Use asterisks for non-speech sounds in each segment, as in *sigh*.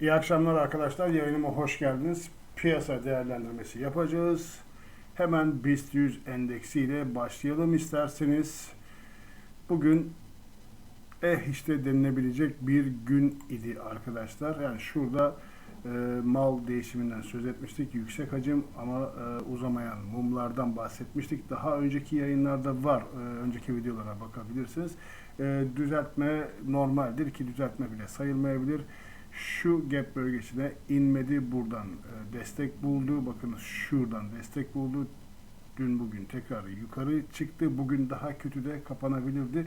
İyi akşamlar arkadaşlar. Yayınıma hoş geldiniz. Piyasa değerlendirmesi yapacağız. Hemen BIST 100 endeksiyle başlayalım isterseniz. Bugün eh işte denilebilecek bir gün idi arkadaşlar. Yani şurada e, mal değişiminden söz etmiştik. Yüksek hacim ama e, uzamayan mumlardan bahsetmiştik. Daha önceki yayınlarda var. E, önceki videolara bakabilirsiniz. E, düzeltme normaldir ki düzeltme bile sayılmayabilir. Şu gap bölgesine inmedi. Buradan e, destek buldu. Bakınız şuradan destek buldu. Dün bugün tekrar yukarı çıktı. Bugün daha kötü de kapanabilirdi.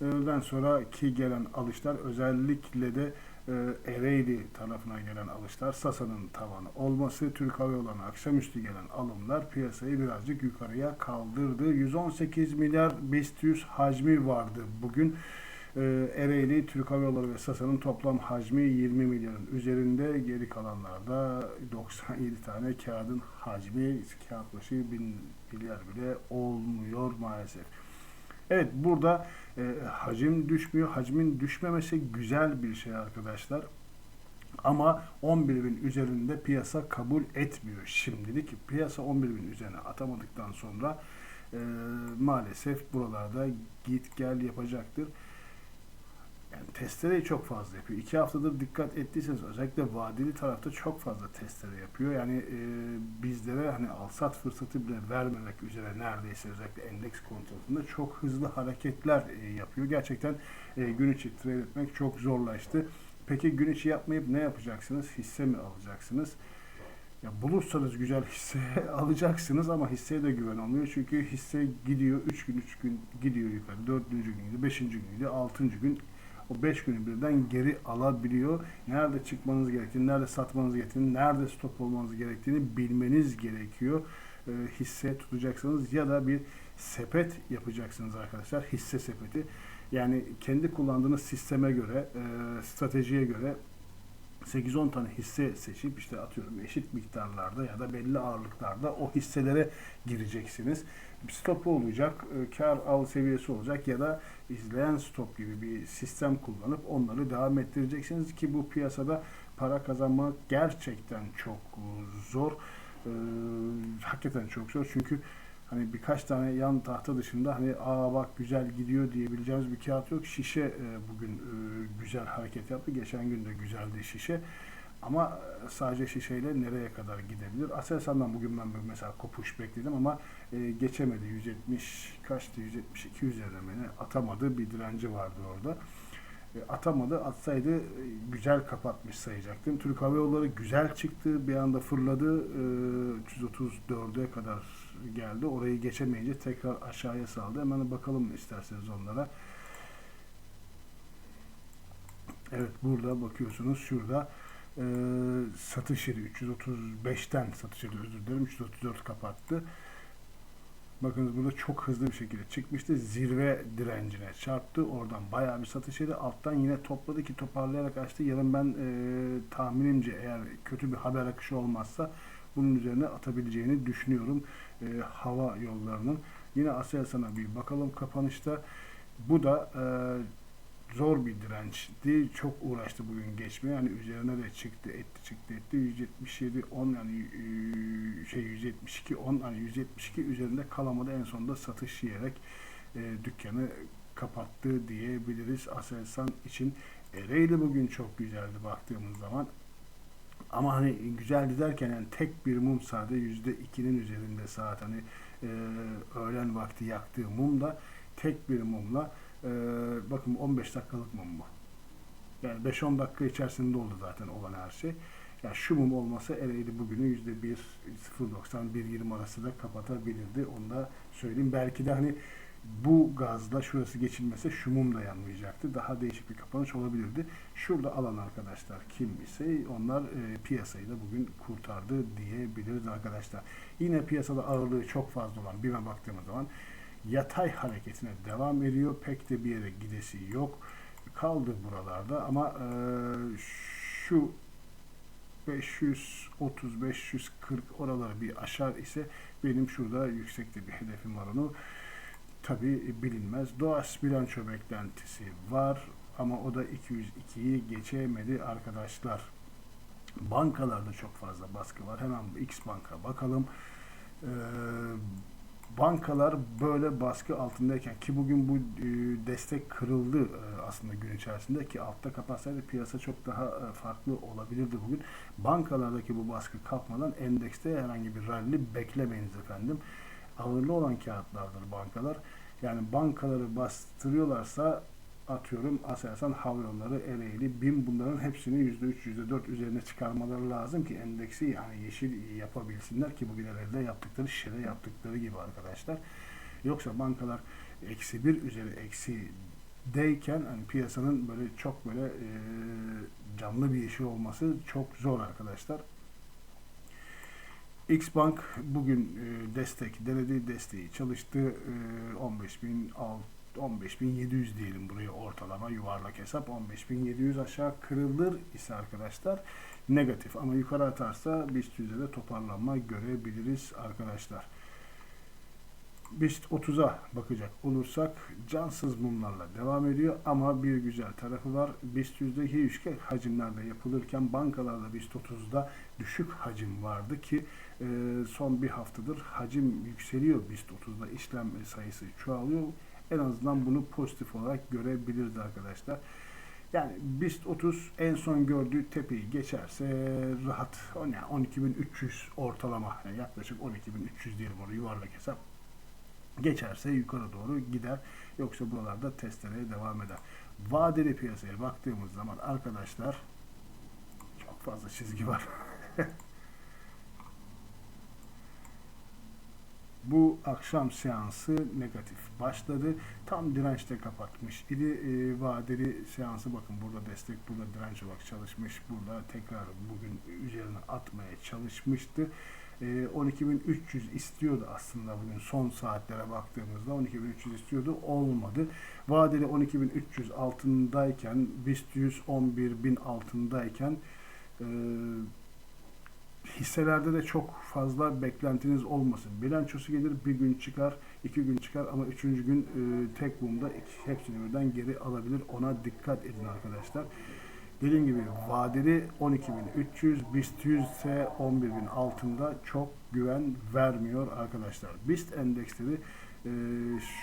Öğleden sonraki gelen alışlar özellikle de e, Ereğli tarafına gelen alışlar, Sasa'nın tavanı olması, Türk Hava Yolları'na akşamüstü gelen alımlar piyasayı birazcık yukarıya kaldırdı. 118 milyar BIST 100 hacmi vardı bugün. E, Ereğli, Türk Hava Yolları ve Sasa'nın toplam hacmi 20 milyarın üzerinde. Geri kalanlarda 97 tane kağıdın hacmi kağıt başı 1000 milyar bile olmuyor maalesef. Evet burada e, hacim düşmüyor. Hacmin düşmemesi güzel bir şey arkadaşlar. Ama 11 bin üzerinde piyasa kabul etmiyor şimdilik. Piyasa 11 bin üzerine atamadıktan sonra e, maalesef buralarda git gel yapacaktır. Yani testereyi çok fazla yapıyor. İki haftadır dikkat ettiyseniz özellikle vadeli tarafta çok fazla testere yapıyor. Yani e, bizlere hani alsat fırsatı bile vermemek üzere neredeyse özellikle endeks kontrolünde çok hızlı hareketler e, yapıyor. Gerçekten e, gün içi trade etmek çok zorlaştı. Peki gün içi yapmayıp ne yapacaksınız? Hisse mi alacaksınız? Ya bulursanız güzel hisse *laughs* alacaksınız ama hisseye de güven olmuyor. Çünkü hisse gidiyor 3 gün 3 gün gidiyor yukarı. 4. gün gidiyor, 5. gün gidiyor, 6. gün o 5 günü birden geri alabiliyor. Nerede çıkmanız gerektiğini, nerede satmanız gerektiğini, nerede stop olmanız gerektiğini bilmeniz gerekiyor. E, hisse tutacaksınız ya da bir sepet yapacaksınız arkadaşlar. Hisse sepeti. Yani kendi kullandığınız sisteme göre, e, stratejiye göre 8-10 tane hisse seçip işte atıyorum eşit miktarlarda ya da belli ağırlıklarda o hisselere gireceksiniz. Bir stopu olacak, e, kar al seviyesi olacak ya da izleyen stop gibi bir sistem kullanıp onları devam ettireceksiniz ki bu piyasada para kazanmak gerçekten çok zor. Ee, hakikaten çok zor çünkü hani birkaç tane yan tahta dışında hani aa bak güzel gidiyor diyebileceğimiz bir kağıt yok. Şişe e, bugün e, güzel hareket yaptı. Geçen gün de güzeldi şişe. Ama sadece şişeyle nereye kadar gidebilir? Aselsan'dan bugün ben mesela kopuş bekledim ama e, geçemedi. 170 kaçtı? 172 üzerine beni atamadı. Bir direnci vardı orada. E, atamadı. Atsaydı e, güzel kapatmış sayacaktım. Türk Hava Yolları güzel çıktı. Bir anda fırladı. E, 334'e kadar geldi. Orayı geçemeyince tekrar aşağıya saldı. Hemen bakalım isterseniz onlara. Evet burada bakıyorsunuz şurada e, satış yeri 335'ten satış yeri özür dilerim 334 kapattı. Bakınız burada çok hızlı bir şekilde çıkmıştı. Zirve direncine çarptı. Oradan bayağı bir satış yedi. Alttan yine topladı ki toparlayarak açtı. Yarın ben e, tahminimce eğer kötü bir haber akışı olmazsa bunun üzerine atabileceğini düşünüyorum. E, hava yollarının. Yine Aselsan'a bir bakalım kapanışta. Bu da e, zor bir dirençti. Çok uğraştı bugün geçmeye. Yani üzerine de çıktı, etti, çıktı, etti. 177 10 yani e, şey 172 10 yani 172 üzerinde kalamadı. En sonunda satış yiyerek e, dükkanı kapattı diyebiliriz Aselsan için. Ereğli bugün çok güzeldi baktığımız zaman. Ama hani güzeldi derken yani tek bir mum sade yüzde ikinin üzerinde saat hani e, öğlen vakti yaktığı mum da tek bir mumla ee, bakın 15 dakikalık mum bu. Yani 5-10 dakika içerisinde oldu zaten olan her şey. Yani şu mum olmasa Ereğli bugünü %1, 0.90, 1.20 arası da kapatabilirdi. Onu da söyleyeyim. Belki de hani bu gazla şurası geçilmese şu mum da yanmayacaktı. Daha değişik bir kapanış olabilirdi. Şurada alan arkadaşlar kim ise onlar e, piyasayı da bugün kurtardı diyebiliriz arkadaşlar. Yine piyasada ağırlığı çok fazla olan BİM'e baktığımız zaman yatay hareketine devam ediyor. Pek de bir yere gidesi yok. Kaldı buralarda ama e, şu 530 540 oraları bir aşar ise benim şurada yüksekte bir hedefim var onu tabi bilinmez. Doğas bilanço beklentisi var ama o da 202'yi geçemedi arkadaşlar. Bankalarda çok fazla baskı var. Hemen X banka bakalım. Ee, bankalar böyle baskı altındayken ki bugün bu e, destek kırıldı e, aslında gün içerisinde ki altta kapatsaydı piyasa çok daha e, farklı olabilirdi bugün. Bankalardaki bu baskı kalkmadan endekste herhangi bir rally beklemeyiniz efendim. Ağırlı olan kağıtlardır bankalar. Yani bankaları bastırıyorlarsa atıyorum Aselsan Hava Yolları, Ereğli, BİM bunların hepsini %3, %4 üzerine çıkarmaları lazım ki endeksi yani yeşil yapabilsinler ki bugün elde yaptıkları şişede yaptıkları gibi arkadaşlar. Yoksa bankalar eksi bir üzeri eksi deyken hani piyasanın böyle çok böyle e, canlı bir yeşil olması çok zor arkadaşlar. X Bank bugün e, destek denedi, desteği çalıştı. E, 15.000 15.700 diyelim buraya ortalama yuvarlak hesap 15.700 aşağı kırılır ise arkadaşlar negatif ama yukarı atarsa BIST yüzde toparlanma görebiliriz arkadaşlar. BIST 30'a bakacak olursak cansız mumlarla devam ediyor ama bir güzel tarafı var. BIST yüzdeki yüksek hacimlerde yapılırken bankalarda BIST 30'da düşük hacim vardı ki e, son bir haftadır hacim yükseliyor. BIST 30'da işlem sayısı çoğalıyor. En azından bunu pozitif olarak görebiliriz arkadaşlar. Yani BIST 30 en son gördüğü tepeyi geçerse rahat. Yani 12.300 ortalama yani yaklaşık 12.300 diyelim onu yuvarlak hesap geçerse yukarı doğru gider. Yoksa buralarda testlemeye devam eder. Vadeli piyasaya baktığımız zaman arkadaşlar çok fazla çizgi var. *laughs* bu akşam seansı negatif başladı. Tam dirençte kapatmış idi. E, vadeli seansı bakın burada destek, burada direnç olarak çalışmış. Burada tekrar bugün üzerine atmaya çalışmıştı. E, 12.300 istiyordu aslında bugün son saatlere baktığımızda 12.300 istiyordu. Olmadı. Vadeli 12.300 altındayken BIST 100 11.000 altındayken e, hisselerde de çok fazla beklentiniz olmasın. Bilançosu gelir bir gün çıkar, iki gün çıkar ama üçüncü gün e, tek bumda hepsini birden geri alabilir. Ona dikkat edin arkadaşlar. Dediğim gibi vadeli 12.300, BIST 100 ise 11.000 altında çok güven vermiyor arkadaşlar. BIST endeksleri e,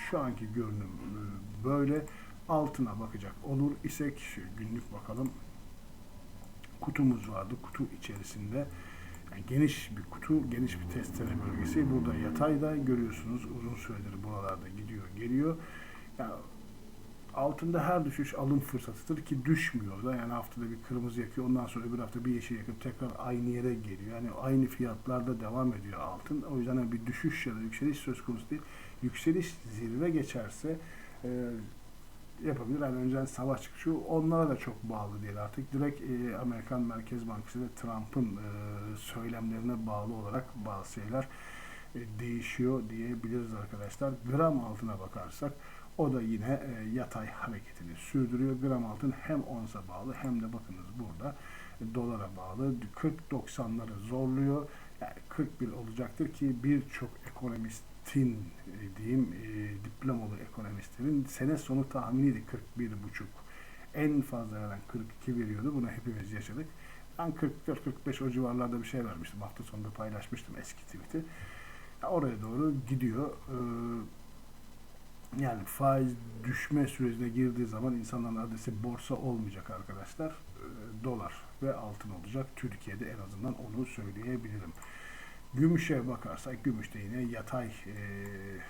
şu anki görünüm e, böyle altına bakacak olur isek günlük bakalım. Kutumuz vardı. Kutu içerisinde yani geniş bir kutu, geniş bir testere bölgesi. Burada yatayda görüyorsunuz uzun süredir buralarda gidiyor, geliyor. Yani altında her düşüş alım fırsatıdır ki düşmüyor da yani haftada bir kırmızı yakıyor ondan sonra bir hafta bir yeşil yakıp tekrar aynı yere geliyor. Yani aynı fiyatlarda devam ediyor altın. O yüzden hani bir düşüş ya da yükseliş söz konusu değil. Yükseliş zirve geçerse e, yapabilir. Yani önceden savaş çıkışı onlara da çok bağlı değil artık. Direkt e, Amerikan Merkez Bankası ve Trump'ın e, söylemlerine bağlı olarak bazı şeyler e, değişiyor diyebiliriz arkadaşlar. Gram altına bakarsak o da yine e, yatay hareketini sürdürüyor. Gram altın hem onsa bağlı hem de bakınız burada e, dolara bağlı 40-90'ları zorluyor. Yani 41 olacaktır ki birçok ekonomist tin e, diyeyim e, diplomalı ekonomistlerin sene sonu tahminiydi 41 buçuk. En fazla veren 42 veriyordu. Bunu hepimiz yaşadık. Ben 44-45 o civarlarda bir şey vermiştim. Hafta sonunda paylaşmıştım eski tweet'i. oraya doğru gidiyor. Ee, yani faiz düşme sürecine girdiği zaman insanların adresi borsa olmayacak arkadaşlar. Ee, dolar ve altın olacak. Türkiye'de en azından onu söyleyebilirim. Gümüşe bakarsak gümüşte yine yatay e,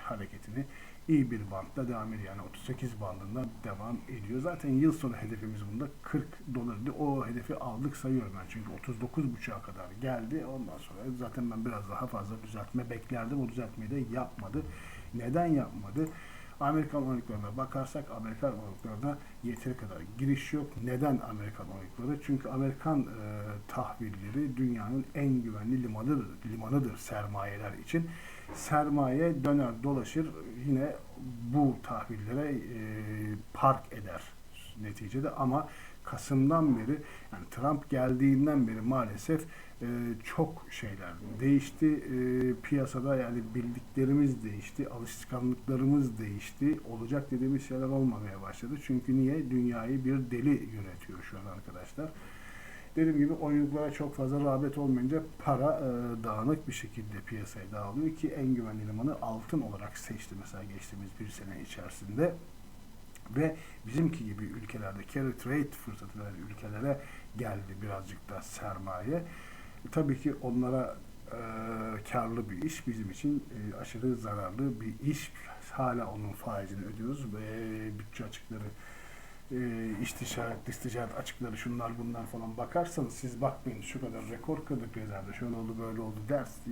hareketini iyi bir bandda devam ediyor. Yani 38 bandında devam ediyor. Zaten yıl sonu hedefimiz bunda 40 dolardı. O hedefi aldık sayıyorum ben. Çünkü 39.5'a kadar geldi. Ondan sonra zaten ben biraz daha fazla düzeltme beklerdim. O düzeltmeyi de yapmadı. Neden yapmadı? Amerikan oyuncularına bakarsak Amerikan oyuncularına yeteri kadar giriş yok. Neden Amerikan oyuncuları? Çünkü Amerikan e, tahvilleri dünyanın en güvenli limanıdır, limanıdır sermayeler için. Sermaye döner dolaşır yine bu tahvillere e, park eder neticede ama Kasım'dan beri yani Trump geldiğinden beri maalesef e, çok şeyler değişti. E, piyasada yani bildiklerimiz değişti, alışkanlıklarımız değişti. Olacak dediğimiz şeyler olmamaya başladı. Çünkü niye? Dünyayı bir deli yönetiyor şu an arkadaşlar. Dediğim gibi oyunculara çok fazla rağbet olmayınca para e, dağınık bir şekilde piyasaya dağılıyor ki en güvenli limanı altın olarak seçti mesela geçtiğimiz bir sene içerisinde. Ve bizimki gibi ülkelerde carry trade fırsatı veren ülkelere geldi birazcık da sermaye. Tabii ki onlara e, karlı bir iş bizim için e, aşırı zararlı bir iş. Hala onun faizini ödüyoruz ve bütçe açıkları e, iş ticaret, dış ticaret açıkları şunlar bunlar falan bakarsanız siz bakmayın şu kadar rekor kırdık rezervde şöyle oldu böyle oldu ders e,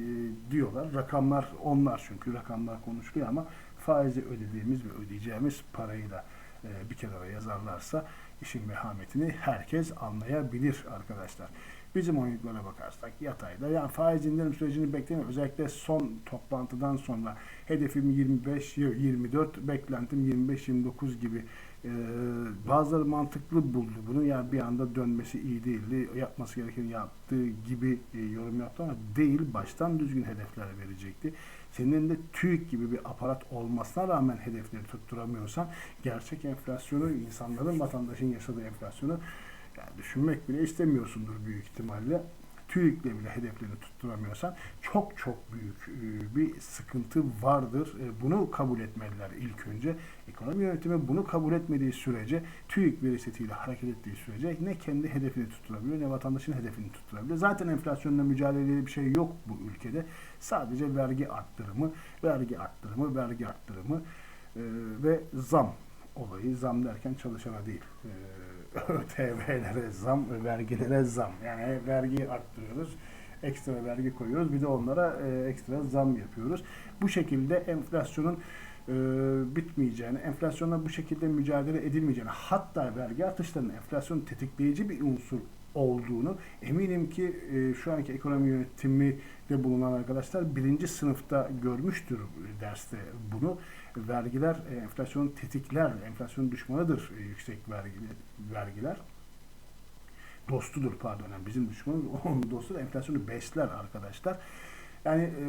diyorlar. Rakamlar onlar çünkü rakamlar konuşuluyor ama faizi ödediğimiz ve ödeyeceğimiz parayı da e, bir kenara yazarlarsa işin vehametini herkes anlayabilir arkadaşlar. Bizim oyunculara bakarsak yatayda yani faiz indirim sürecini beklemiyorum. Özellikle son toplantıdan sonra hedefim 25 24 beklentim 25-29 gibi bazıları mantıklı buldu bunu. Yani bir anda dönmesi iyi değildi. Yapması gerekeni yaptığı gibi yorum yaptı ama değil. Baştan düzgün hedefler verecekti. Senin elinde TÜİK gibi bir aparat olmasına rağmen hedefleri tutturamıyorsan gerçek enflasyonu, insanların, vatandaşın yaşadığı enflasyonu yani düşünmek bile istemiyorsundur büyük ihtimalle. TÜİK'le bile hedeflerini tutturamıyorsan çok çok büyük e, bir sıkıntı vardır. E, Bunu kabul etmeliler ilk önce. Ekonomi yönetimi bunu kabul etmediği sürece, TÜİK veri hareket ettiği sürece ne kendi hedefini tutturabiliyor ne vatandaşın hedefini tutturabiliyor. Zaten enflasyonla mücadeleli bir şey yok bu ülkede. Sadece vergi arttırımı, vergi arttırımı, vergi arttırımı e, ve zam olayı. Zam derken çalışana değil. *laughs* ÖTV'lere zam, vergilere zam. Yani vergi arttırıyoruz, ekstra vergi koyuyoruz. Bir de onlara e, ekstra zam yapıyoruz. Bu şekilde enflasyonun e, bitmeyeceğini, enflasyonla bu şekilde mücadele edilmeyeceğini, hatta vergi artışlarının enflasyonu tetikleyici bir unsur olduğunu eminim ki e, şu anki ekonomi yönetimi de bulunan arkadaşlar birinci sınıfta görmüştür derste bunu. Vergiler e, enflasyonu tetikler, enflasyon düşmanıdır e, yüksek vergi, vergiler. Dostudur pardon yani bizim düşmanımız *laughs* onun dostu enflasyonu besler arkadaşlar. Yani e,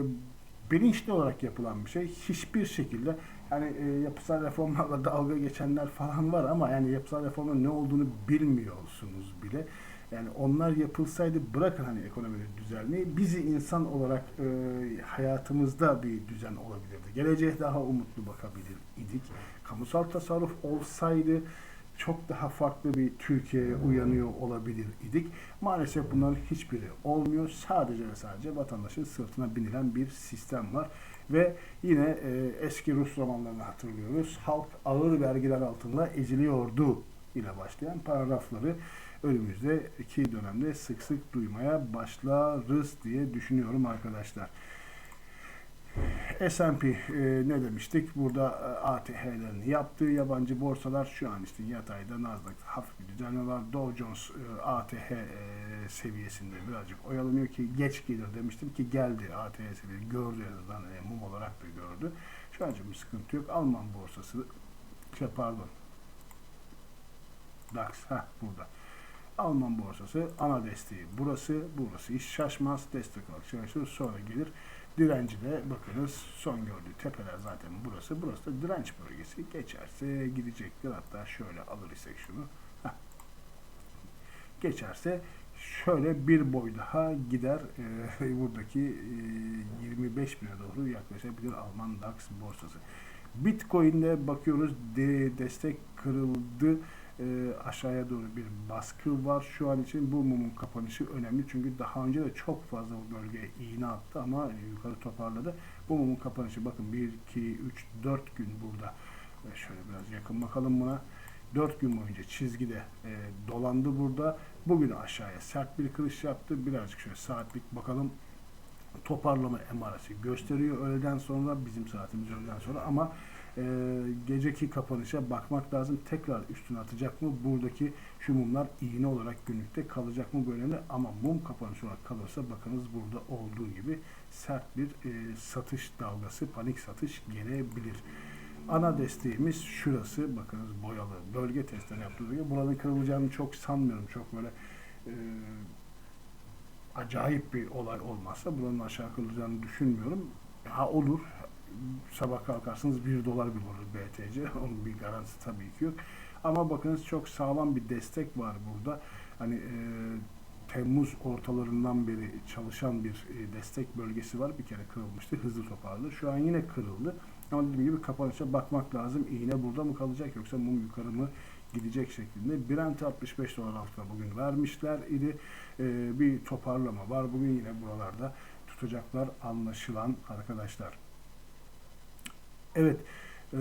bilinçli olarak yapılan bir şey. Hiçbir şekilde yani e, yapısal reformlarla dalga geçenler falan var ama yani yapısal reformun ne olduğunu bilmiyorsunuz bile. Yani onlar yapılsaydı bırakın hani ekonominin düzelmeyi bizi insan olarak e, hayatımızda bir düzen olabilirdi. Geleceğe daha umutlu bakabilir idik. Kamusal tasarruf olsaydı çok daha farklı bir Türkiye'ye uyanıyor olabilir idik. Maalesef bunların hiçbiri olmuyor. Sadece ve sadece vatandaşın sırtına binilen bir sistem var. Ve yine e, eski Rus romanlarını hatırlıyoruz. Halk ağır vergiler altında eziliyordu ile başlayan paragrafları önümüzdeki dönemde sık sık duymaya başlarız diye düşünüyorum arkadaşlar. S&P e, ne demiştik? Burada e, ATH'lerini yaptığı yabancı borsalar şu an işte yatayda Nasdaq hafif bir düzenleme var. Dow Jones e, ATH e, seviyesinde birazcık oyalanıyor ki geç gelir demiştim ki geldi ATH seviyesi gördü en azından e, mum olarak da gördü. Şu an bir sıkıntı yok. Alman borsası şey pardon DAX ha burada. Alman borsası ana desteği burası. Burası hiç şaşmaz. Destek olarak çalışır. Sonra gelir. Direnci de bakınız son gördüğü tepeler zaten burası. Burası da direnç bölgesi. Geçerse gidecektir. Hatta şöyle alır isek şunu. Heh. Geçerse şöyle bir boy daha gider. Ee, *laughs* buradaki e, 25 bine doğru yaklaşabilir Alman DAX borsası. Bitcoin'de bakıyoruz de, destek kırıldı e, aşağıya doğru bir baskı var. Şu an için bu mumun kapanışı önemli. Çünkü daha önce de çok fazla bu bölgeye iğne attı ama yukarı toparladı. Bu mumun kapanışı bakın 1, 2, 3, 4 gün burada. E, şöyle biraz yakın bakalım buna. 4 gün boyunca çizgide e, dolandı burada. Bugün aşağıya sert bir kırış yaptı. Birazcık şöyle saatlik bakalım toparlama emaresi gösteriyor öğleden sonra bizim saatimiz öğleden sonra ama e, geceki kapanışa bakmak lazım. Tekrar üstüne atacak mı? Buradaki şu mumlar iğne olarak günlükte kalacak mı? Önemli. Ama mum kapanış olarak kalırsa bakınız burada olduğu gibi sert bir e, satış dalgası, panik satış gelebilir. Ana desteğimiz şurası. Bakınız boyalı. Bölge testleri yaptığımız gibi. Buranın kırılacağını çok sanmıyorum. Çok böyle e, acayip bir olay olmazsa buranın aşağı kırılacağını düşünmüyorum. Ha olur sabah kalkarsınız 1 dolar bir olur BTC. *laughs* Onun bir garantisi tabii ki yok. Ama bakınız çok sağlam bir destek var burada. Hani e, Temmuz ortalarından beri çalışan bir e, destek bölgesi var. Bir kere kırılmıştı. Hızlı toparladı. Şu an yine kırıldı. Ama dediğim gibi kapanışa bakmak lazım. İğne burada mı kalacak yoksa mum yukarı mı gidecek şeklinde. Brent 65 dolar altına bugün vermişler idi. E, bir toparlama var. Bugün yine buralarda tutacaklar anlaşılan arkadaşlar. Evet. Ee,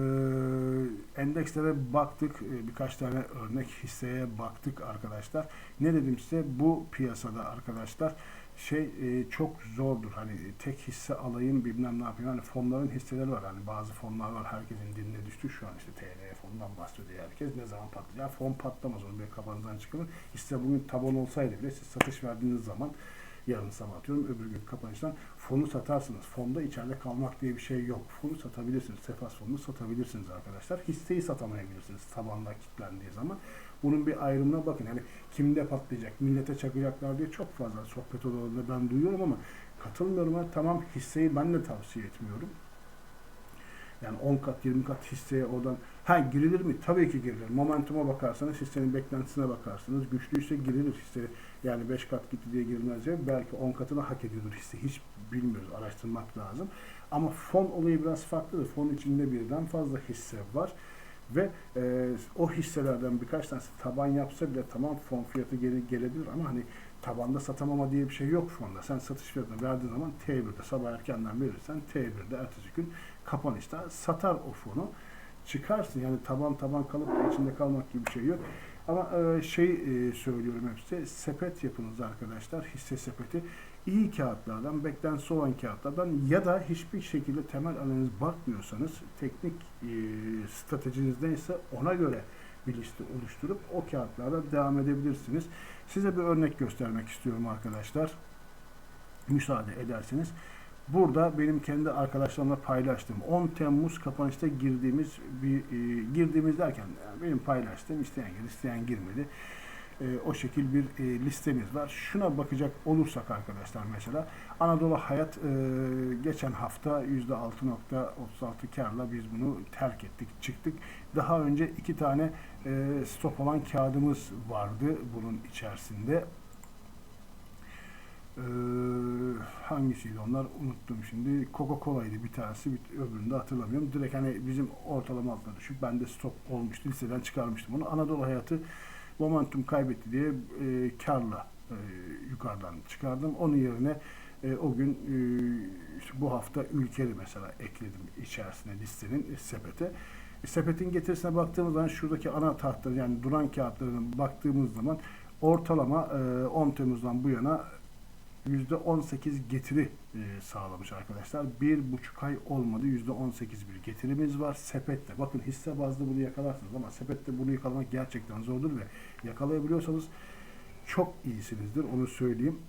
endekslere baktık. Birkaç tane örnek hisseye baktık arkadaşlar. Ne dedim size? Bu piyasada arkadaşlar şey e, çok zordur. Hani tek hisse alayım bilmem ne yapayım. Hani fonların hisseleri var. Hani bazı fonlar var. Herkesin diline düştü. Şu an işte TL fondan bahsediyor herkes. Ne zaman patlayacak? Fon patlamaz. Onu bir kafanızdan çıkarın. Hisse bugün taban olsaydı bile siz satış verdiğiniz zaman yarın sabah atıyorum öbür gün kapanıştan fonu satarsınız. Fonda içeride kalmak diye bir şey yok. Fonu satabilirsiniz. Sefas fonunu satabilirsiniz arkadaşlar. Hisseyi satamayabilirsiniz tabanla kilitlendiği zaman. Bunun bir ayrımına bakın. Yani kimde patlayacak, millete çakacaklar diye çok fazla sohbet odalarında ben duyuyorum ama katılmıyorum. Ha. Tamam hisseyi ben de tavsiye etmiyorum. Yani 10 kat 20 kat hisseye oradan ha girilir mi? Tabii ki girilir. Momentuma bakarsanız hissenin beklentisine bakarsınız. Güçlüyse girilir hisse. Yani 5 kat gitti diye girilmez ya. Belki 10 katını hak ediyordur hisse. Hiç bilmiyoruz. Araştırmak lazım. Ama fon olayı biraz farklıdır. Fon içinde birden fazla hisse var. Ve e, o hisselerden birkaç tanesi taban yapsa bile tamam fon fiyatı geri gelebilir ama hani tabanda satamama diye bir şey yok fonda. Sen satış fiyatını verdiğin zaman T1'de sabah erkenden verirsen T1'de ertesi gün kapanışta satar o fonu. Çıkarsın yani taban taban kalıp içinde kalmak gibi bir şey yok. Ama e, şey e, söylüyorum hepsi sepet yapınız arkadaşlar hisse sepeti iyi kağıtlardan beklentisi olan kağıtlardan ya da hiçbir şekilde temel analiz bakmıyorsanız teknik e, stratejiniz neyse ona göre bir liste oluşturup o kağıtlarda devam edebilirsiniz. Size bir örnek göstermek istiyorum arkadaşlar. Müsaade ederseniz. Burada benim kendi arkadaşlarımla paylaştığım 10 Temmuz kapanışta girdiğimiz bir e, girdiğimiz derken yani benim paylaştığım isteyen girdi, isteyen girmedi. E, o şekil bir e, listemiz var. Şuna bakacak olursak arkadaşlar mesela Anadolu Hayat e, geçen hafta %6.36 karla biz bunu terk ettik, çıktık. Daha önce iki tane e, stop olan kağıdımız vardı bunun içerisinde. Ee, hangisiydi onlar unuttum şimdi. Coca-Cola'ydı bir tanesi, bir, öbürünü de hatırlamıyorum. Direkt hani bizim ortalama altına düşüp ben de stop olmuştu. Listeden çıkarmıştım onu. Anadolu Hayatı momentum kaybetti diye e, karla e, yukarıdan çıkardım. Onun yerine e, o gün e, işte bu hafta ülkeli mesela ekledim içerisine listenin e, sepete. E, sepetin getirisine baktığımız zaman şuradaki ana tahtları yani duran kağıtlarına baktığımız zaman ortalama e, 10 Temmuz'dan bu yana %18 getiri e, sağlamış arkadaşlar. Bir buçuk ay olmadı. %18 bir getirimiz var. Sepette. Bakın hisse bazlı bunu yakalarsınız ama sepette bunu yakalamak gerçekten zordur ve yakalayabiliyorsanız çok iyisinizdir. Onu söyleyeyim.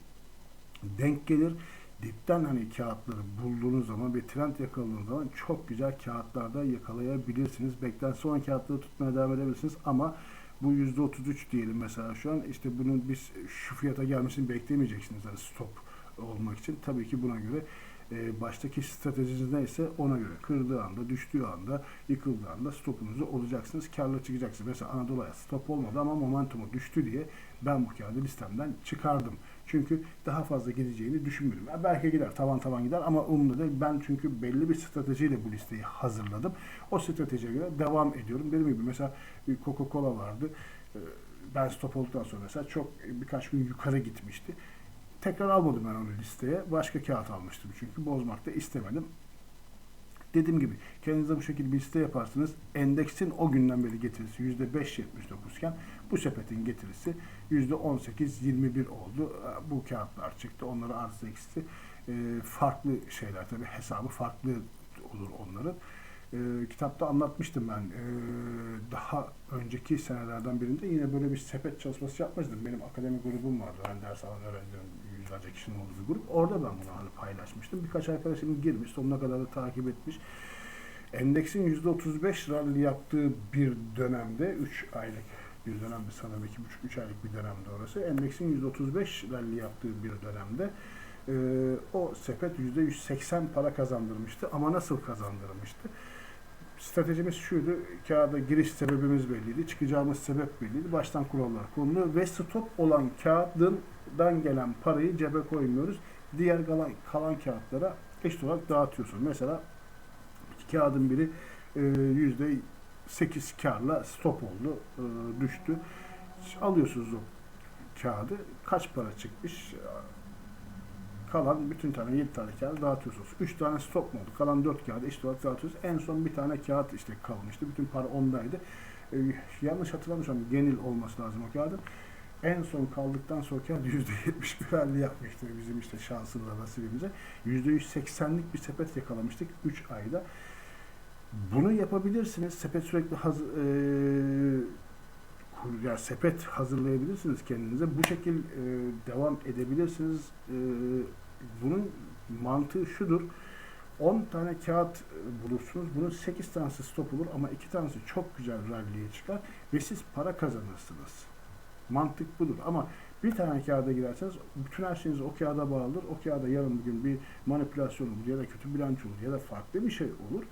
Denk gelir. Dipten hani kağıtları bulduğunuz zaman bir trend yakaladığınız zaman çok güzel kağıtlarda yakalayabilirsiniz. Beklentisi olan kağıtları tutmaya devam edebilirsiniz ama yüzde 33 diyelim mesela şu an işte bunun biz şu fiyata gelmesini beklemeyeceksiniz hani stop olmak için. Tabii ki buna göre e, baştaki stratejiniz neyse ona göre kırdığı anda, düştüğü anda, yıkıldığı anda stopunuzu olacaksınız. Karla çıkacaksınız. Mesela Anadolu'ya stop olmadı ama momentumu düştü diye ben bu kağıdı listemden çıkardım. Çünkü daha fazla gideceğini düşünmüyorum. Belki gider, tavan tavan gider ama umurumda değil. Ben çünkü belli bir stratejiyle bu listeyi hazırladım. O stratejiye göre devam ediyorum. Benim gibi mesela Coca-Cola vardı. Ee, Ben stop olduktan sonra mesela çok birkaç gün yukarı gitmişti. Tekrar almadım ben onu listeye. Başka kağıt almıştım çünkü bozmak da istemedim. Dediğim gibi kendinize bu şekilde bir liste yaparsınız. Endeksin o günden beri getirisi %5.79 iken bu sepetin getirisi %18-21 oldu. Bu kağıtlar çıktı. Onları artı eksi e, farklı şeyler tabi hesabı farklı olur onların. E, kitapta anlatmıştım ben. E, daha önceki senelerden birinde yine böyle bir sepet çalışması yapmıştım. Benim akademik grubum vardı. Ben ders alan öğrencilerim yüzlerce kişinin olduğu grup. Orada ben bunu hani paylaşmıştım. Birkaç arkadaşım girmiş, sonuna kadar da takip etmiş. Endeksin %35 rally yaptığı bir dönemde 3 aylık bir dönemde sanırım 2,5-3 aylık bir dönemde orası. Endeksin %35 rally yaptığı bir dönemde e, o sepet %180 para kazandırmıştı. Ama nasıl kazandırmıştı? stratejimiz şuydu. Kağıda giriş sebebimiz belliydi. Çıkacağımız sebep belliydi. Baştan kurallar konulu ve stop olan kağıdından gelen parayı cebe koymuyoruz. Diğer kalan, kalan kağıtlara eşit olarak dağıtıyorsun. Mesela kağıdın biri e, yüzde 8 karla stop oldu, e, düştü. Alıyorsunuz o kağıdı. Kaç para çıkmış? Kalan bütün tane 7 tane kağıdı dağıtıyorsunuz. 3 tane stop mu oldu? Kalan 4 kağıdı olarak dağıtıyorsunuz. En son bir tane kağıt işte kalmıştı. Bütün para ondaydı. E, yanlış hatırlamıyorsam genel olması lazım o kağıdın. En son kaldıktan sonra kağıt *laughs* %70 güvenli yapmıştı bizim işte şansımıza, nasibimize. %180'lik bir sepet yakalamıştık 3 ayda. Bunu yapabilirsiniz. Sepet sürekli hazır, e, yani sepet hazırlayabilirsiniz kendinize. Bu şekil e, devam edebilirsiniz. E, bunun mantığı şudur. 10 tane kağıt e, bulursunuz. Bunun 8 tanesi stop olur ama 2 tanesi çok güzel rally'ye çıkar ve siz para kazanırsınız. Mantık budur. Ama bir tane kağıda girerseniz bütün her şeyiniz o kağıda bağlıdır. O kağıda yarın bugün bir manipülasyon olur ya da kötü bilanço olur ya da farklı bir şey olur.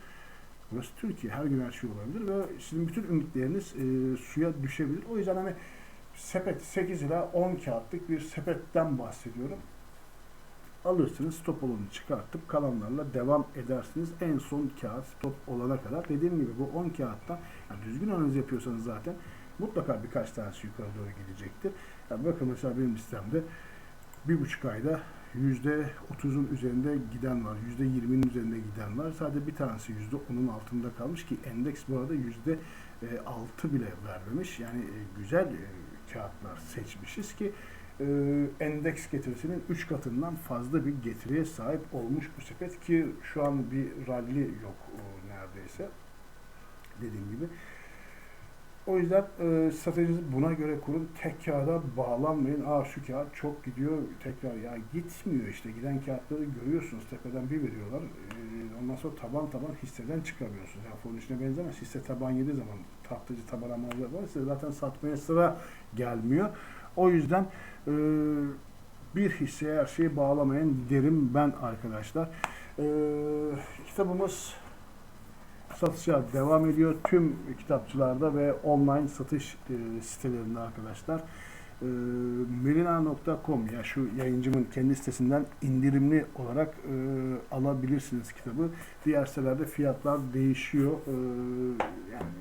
Burası Türkiye. Her gün her şey olabilir ve sizin bütün ümitleriniz e, suya düşebilir. O yüzden hani sepet 8 ila 10 kağıtlık bir sepetten bahsediyorum. Alırsınız stop olanı çıkartıp kalanlarla devam edersiniz. En son kağıt stop olana kadar. Dediğim gibi bu 10 kağıttan yani düzgün analiz yapıyorsanız zaten mutlaka birkaç tanesi yukarı doğru gidecektir. Yani bakın mesela benim listemde bir buçuk ayda yüzde otuzun üzerinde giden var, yüzde yirminin üzerinde giden var. Sadece bir tanesi yüzde onun altında kalmış ki endeks bu arada yüzde e, altı bile vermemiş. Yani e, güzel e, kağıtlar seçmişiz ki endeks getirisinin 3 katından fazla bir getiriye sahip olmuş bu sepet ki şu an bir rally yok neredeyse dediğim gibi. O yüzden e, stratejinizi buna göre kurun. Tek kağıda bağlanmayın. Aa şu kağıt çok gidiyor. Tekrar ya gitmiyor işte. Giden kağıtları görüyorsunuz. Tepeden bir veriyorlar. E, ondan sonra taban taban hisseden çıkamıyorsunuz. Yani fonun içine benzemez. Hisse taban yediği zaman tahtacı taban amalları var. Size zaten satmaya sıra gelmiyor. O yüzden e, bir hisseye her şeyi bağlamayın derim ben arkadaşlar. E, kitabımız satışa devam ediyor. Tüm kitapçılarda ve online satış e, sitelerinde arkadaşlar. E, Melina.com ya şu yayıncımın kendi sitesinden indirimli olarak e, alabilirsiniz kitabı. Diğer sitelerde fiyatlar değişiyor. E, yani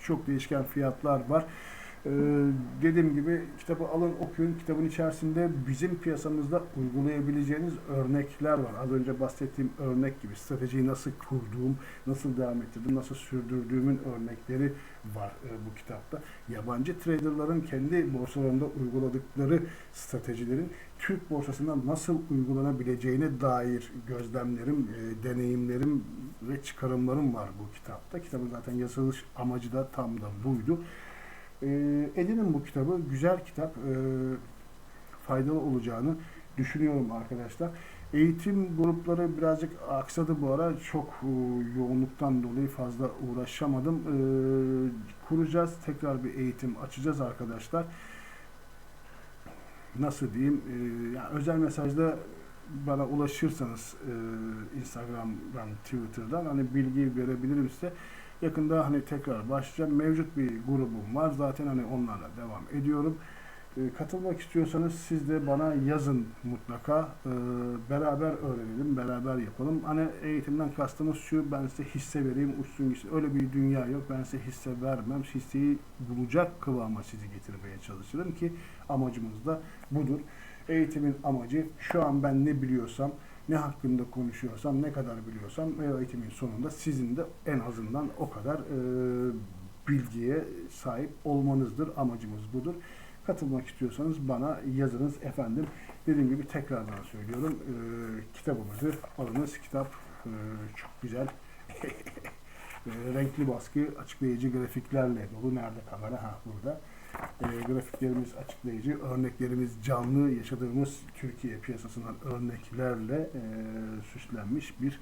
çok değişken fiyatlar var. Ee, dediğim gibi kitabı alın okuyun. Kitabın içerisinde bizim piyasamızda uygulayabileceğiniz örnekler var. Az önce bahsettiğim örnek gibi stratejiyi nasıl kurduğum, nasıl devam ettirdim, nasıl sürdürdüğümün örnekleri var e, bu kitapta. Yabancı traderların kendi borsalarında uyguladıkları stratejilerin Türk borsasında nasıl uygulanabileceğine dair gözlemlerim, e, deneyimlerim ve çıkarımlarım var bu kitapta. Kitabın zaten yazılış amacı da tam da buydu. E, edinin bu kitabı. Güzel kitap. E, faydalı olacağını düşünüyorum arkadaşlar. Eğitim grupları birazcık aksadı bu ara. Çok e, yoğunluktan dolayı fazla uğraşamadım. E, kuracağız. Tekrar bir eğitim açacağız arkadaşlar. Nasıl diyeyim? E, yani özel mesajda bana ulaşırsanız e, Instagram'dan, Twitter'dan hani bilgi verebilirim size. Yakında hani tekrar başlayacağım. Mevcut bir grubum var. Zaten hani onlarla devam ediyorum. E, katılmak istiyorsanız siz de bana yazın mutlaka. E, beraber öğrenelim, beraber yapalım. Hani eğitimden kastımız şu, ben size hisse vereyim, uçsun gitsin. Öyle bir dünya yok. Ben size hisse vermem. Hisseyi bulacak kıvama sizi getirmeye çalışırım ki amacımız da budur. Eğitimin amacı şu an ben ne biliyorsam, ne hakkında konuşuyorsam, ne kadar biliyorsam eğitimin sonunda sizin de en azından o kadar e, bilgiye sahip olmanızdır. Amacımız budur. Katılmak istiyorsanız bana yazınız efendim. Dediğim gibi tekrardan söylüyorum. E, kitabımızı alınız. Kitap e, çok güzel. *laughs* E, renkli baskı, açıklayıcı grafiklerle dolu. Nerede kamera? Ha burada. E, grafiklerimiz açıklayıcı, örneklerimiz canlı, yaşadığımız Türkiye piyasasından örneklerle e, süslenmiş bir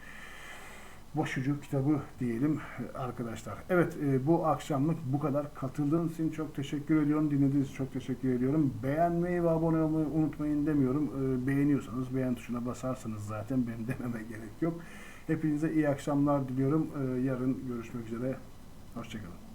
boşucu kitabı diyelim e, arkadaşlar. Evet e, bu akşamlık bu kadar. Katıldığınız için çok teşekkür ediyorum. Dinlediğiniz için çok teşekkür ediyorum. Beğenmeyi ve abone olmayı unutmayın demiyorum. E, beğeniyorsanız beğen tuşuna basarsanız zaten benim dememe gerek yok. Hepinize iyi akşamlar diliyorum. Ee, yarın görüşmek üzere. Hoşçakalın.